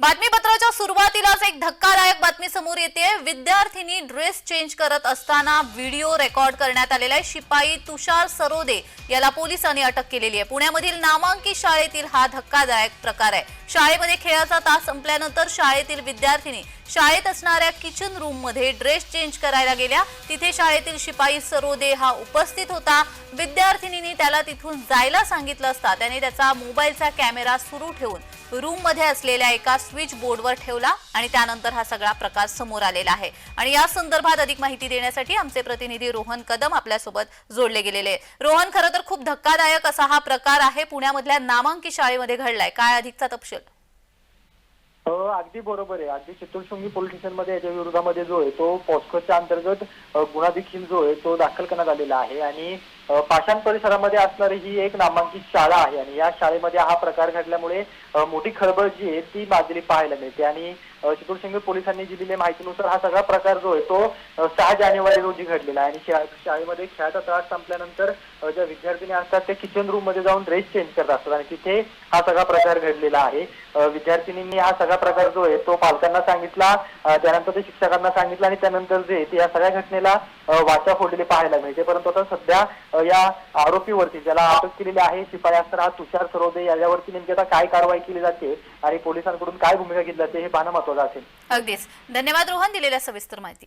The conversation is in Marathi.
बातमीपत्राच्या सुरुवातीलाच एक धक्कादायक बातमी समोर येते. विद्यार्थिनी ड्रेस चेंज करत असताना व्हिडिओ रेकॉर्ड करण्यात आलेला आहे. शिपाई तुषार सरोदे याला पोलिसांनी अटक केलेली आहे. पुण्यामधील नामांकित शाळेतील हा धक्कादायक प्रकार आहे. शाळेमध्ये खेळाचा तास संपल्यानंतर शाळेतील विद्यार्थिनी शाळेत असणाऱ्या किचन रूममध्ये ड्रेस चेंज करायला गेल्या. तिथे शाळेतील शिपाई सरोदे हा उपस्थित होता. विद्यार्थिनीने त्याला तिथून जायला सांगितलं असता. त्याने त्याचा मोबाईलचा कॅमेरा सुरू ठेवून रूममध्ये असलेल्या एका स्विच बोर्डवर ठेवला आणि त्यानंतर हा सगळा प्रकार समोर आलेला आहे. आणि या संदर्भात अधिक माहिती देण्यासाठी आमचे प्रतिनिधी रोहन कदम आपल्यासोबत जोडले गेलेले रोहन खरं तर खूप धक्कादायक असा हा प्रकार आहे पुण्यामधल्या नामांकित शाळेमध्ये घडलाय. काय अधिकचा तपशील? हो अगदी बरोबर आहे. अगदी चतुर्शृंगी पोलीस स्टेशनमध्ये याच्या विरोधामध्ये जो आहे तो पॉस्कोच्या अंतर्गत गुन्हा देखील जो आहे तो दाखल करण्यात आलेला आहे. आणि पाषाण परिसरामध्ये असणारी ही एक नामांकित शाळा आहे आणि या शाळेमध्ये हा प्रकार घडल्यामुळे मोठी खळबळ जी आहे ती माजली पाहायला मिळते. आणि अ, पोलिसांनी पोलिसांनी दिलेल्या माहितीनुसार हा सगळा प्रकार जो आहे तो सहा जानेवारी रोजी घडलेला आहे. आणि शाळेमध्ये खेळाचा त्रास संपल्यानंतर ज्या विद्यार्थिनी असतात ते किचन रूममध्ये जाऊन ड्रेस चेंज करत असतात आणि तिथे हा सगळा प्रकार घडलेला आहे. विद्यार्थिनींनी हा सगळा प्रकार जो आहे तो पालकांना सांगितला त्यानंतर ते शिक्षकांना सांगितलं आणि त्यानंतर जे ते या सगळ्या घटनेला वाचा फोडलेली पाहायला मिळते. परंतु आता सध्या या आरोपीवरती ज्याला अटक केलेली आहे शिपाई असताना हा तुषार सरोदे याच्यावरती नेमकी आता काय कारवाई केली जाते आणि पोलिसांकडून काय भूमिका घेतली जाते हे पाहणं महत्वाचं असेल. अगदीच. धन्यवाद रोहन दिलेल्या सविस्तर माहिती.